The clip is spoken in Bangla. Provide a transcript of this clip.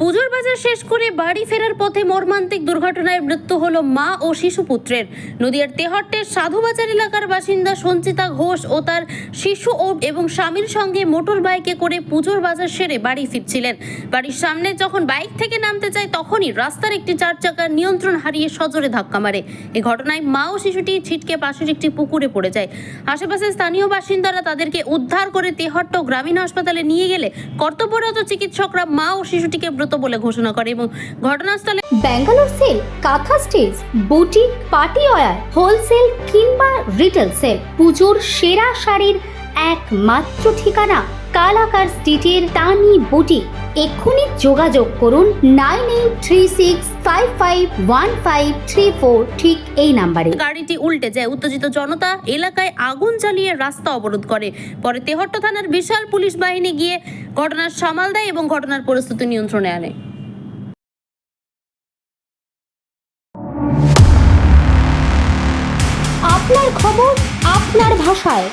পুজোর বাজার শেষ করে বাড়ি ফেরার পথে মর্মান্তিক দুর্ঘটনায় মৃত্যু হলো মা ও শিশু পুত্রের নদিয়ার তেহট্টের সাধুবাজার এলাকার বাসিন্দা সঞ্চিতা ঘোষ ও তার শিশু ও এবং স্বামীর সঙ্গে মোটর বাইকে করে পুজোর বাজার সেরে বাড়ি ফিরছিলেন। বাড়ির সামনে যখন বাইক থেকে নামতে চায়, তখনই রাস্তার একটি চার চাকার নিয়ন্ত্রণ হারিয়ে সজোরে ধাক্কা মারে। এ ঘটনায় মা ও শিশুটি ছিটকে পাশের একটি পুকুরে পড়ে যায়। আশেপাশে স্থানীয় বাসিন্দারা তাদেরকে উদ্ধার করে তেহট্ট গ্রামীণ হাসপাতালে নিয়ে গেলে কর্তব্যরত চিকিৎসকরা মা ও শিশুটিকে মৃত বলে ঘোষণা করে এবং ঘটনাস্থলে Bangalore sale, kantha stitch boutique, party wear wholesale কিংবা রিটেল সেল, পুজোর সেরা শাড়ির একমাত্র ঠিকানা কালাকার স্ট্রিটের তানি বুটিক। এক্ষুনি যোগাযোগ করুন nine eight three six five five one five three four ঠিক এই নাম্বারে। গাড়িটি উল্টে যায়। উত্তেজিত জনতা এলাকায় আগুন জ্বালিয়ে রাস্তা অবরোধ করে। পরে তেহট্ট থানার বিশাল পুলিশ বাহিনী গিয়ে ঘটনার সামাল দেয় এবং ঘটনার পরিস্থিতি নিয়ন্ত্রণে আনে। আপনার খবর আপনার ভাষায়।